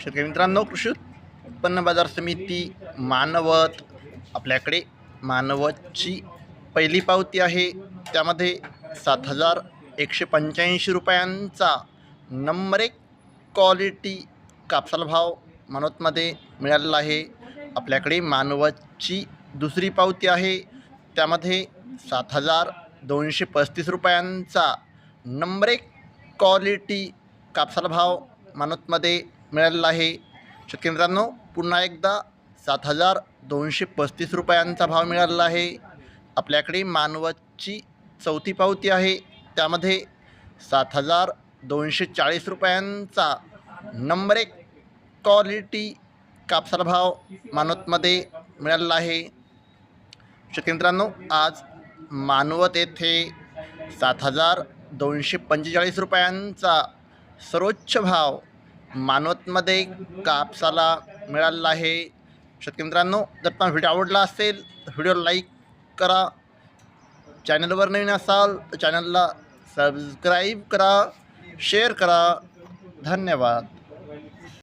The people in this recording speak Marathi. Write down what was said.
शेतकरी मित्रांनो कृषी उत्पन्न बाजार समिती मानवत आपल्याकडे मानवतची पहिली पावती आहे. त्यामध्ये सात हजार एकशे पंच्याऐंशी रुपयांचा नंबर एक क्वालिटी कापसाला भाव मानवतमध्ये मिळालेला आहे. आपल्याकडे मानवतची दुसरी पावती आहे. त्यामध्ये सात हजार दोनशे पस्तीस रुपयांचा नंबर एक क्वालिटी कापसाला भाव मानवतमध्ये मिळालेला आहे. शेतकरी मित्रांनो पुन्हा एकदा सात हजार दोनशे पस्तीस रुपयांचा भाव मिळालेला आहे. आपल्याकडे मानवतची चौथी पावती आहे. त्यामध्ये सात हजार दोनशे चाळीस रुपयांचा नंबर एक क्वालिटी कापसाला भाव मानवतमध्ये मिळालेला आहे. शेतकरी मित्रांनो आज मानवत येथे सात हजार दोनशे पंचेचाळीस रुपयांचा सर्वोच्च भाव मानवतमध्ये कापसाला मिळालेला आहे. शेतकरी मित्रांनो जर तुम्हाला व्हिडिओ आवडला असेल तर व्हिडिओ लाईक करा. चॅनलवर नवीन असाल तर चॅनलला सबस्क्राईब करा शेअर करा. धन्यवाद.